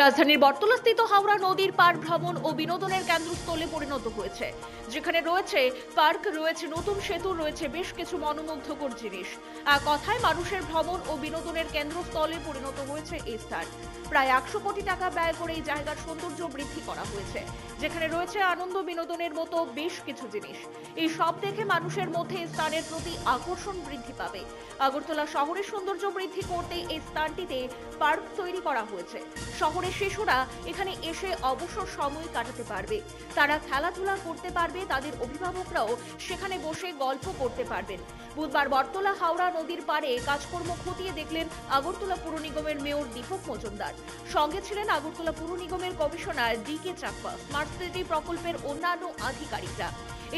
রাজধানীর বটতলাস্থিত হাওড়া নদীর পার ভ্রমণ ও বিনোদনের কেন্দ্রস্থলে পরিণত হয়েছে। যেখানে রয়েছে পার্ক, রয়েছে নতুন সেতু রয়েছে বেশ কিছু মনোমুগ্ধকর জিনিস। আর কথায় মানুষের ভ্রমণ ও বিনোদনের কেন্দ্রস্থলে পরিণত হয়েছে এই স্থান। প্রায় একশো কোটি টাকা ব্যয় করে এই জায়গার সৌন্দর্য বৃদ্ধি করা হয়েছে। যেখানে রয়েছে আনন্দ বিনোদনের মতো বেশ কিছু জিনিস। এই সব দেখে মানুষের মধ্যে স্থানের প্রতি আকর্ষণ বৃদ্ধি পাবে। আগরতলা শহরের সৌন্দর্য বৃদ্ধি করতে এই স্থানটিতে পার্ক তৈরি করা হয়েছে। শহরের শিশুরা এখানে এসে অবসর সময় কাটাতে পারবে। তারা খেলাধুলা করতে পারবে, তাদের অভিভাবকরাও সেখানে বসে গল্প করতে পারবেন। বুধবার বটতলা হাওড়া নদীর পাড়ে কাজকর্ম খতিয়ে দেখলেন আগরতলা পুর নিগমের মেয়র দীপক মজুমদার। সঙ্গে ছিলেন আগরতলা পুর নিগমের commissioner D K Chappa smart city প্রকল্পের অন্যান্য আধিকারিকরা।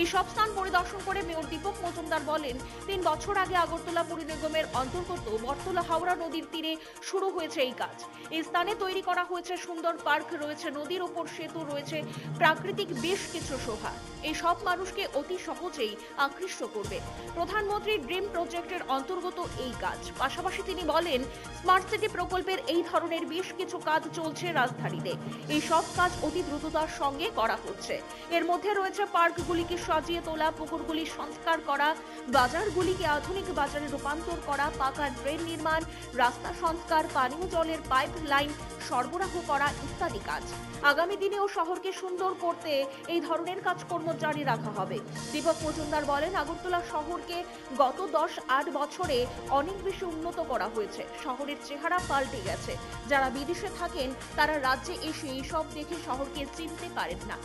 এই সব স্থান পরিদর্শন করে মেয়র দীপক মজুমদার বলেন, তিন বছর আগে আগরতলা পুর নিগমের অন্তর্গত বটতলা হাওড়া নদীর তীরে শুরু হয়েছে এই কাজ। এই স্থানে তৈরি করা হয়েছে সুন্দর পার্ক, রয়েছে নদীর ওপর সেতু, রয়েছে প্রাকৃতিক বেশ কিছু শোভা। এই সব মানুষকে অতি সহজেই আকৃষ্ট করবে। প্রধানমন্ত্রীর ড্রিম প্রজেক্টের অন্তর্গত এই কাজ। পাশাপাশি তিনি বলেন, স্মার্ট সিটি প্রকল্পের এই ধরনের বেশ কিছু কাজ চলছে রাজধানীতে। এই সব কাজ অতি দ্রুততার সঙ্গে করা হচ্ছে। এর মধ্যে রয়েছে পার্কগুলিকে সাজিয়ে তোলা, পুকুরগুলি সংস্কার করা, বাজারগুলিকে আধুনিক বাজারে রূপান্তর করা, পাকা ড্রেন নির্মাণ, রাস্তা সংস্কার, পানীয় জলের পাইপ লাইন সরবরাহ করা ইত্যাদি কাজ। আগামী দিনেও শহরকে সুন্দর করতে এই ধরনের কাজকর্ম জারি রাখা হবে। দীপক মজুমদার বলেন, আগরতলা শহরকে গত দশ আট বছরে অনেক বেশি উন্নত করা হয়েছে। শহরের চেহারা পাল্টে গেছে। যারা বিদেশে থাকেন, তারা রাজ্যে এসে এইসব দেখে শহরকে চিনতে পারেন না।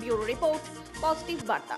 ব্যুরো রিপোর্ট, পজিটিভ বার্তা।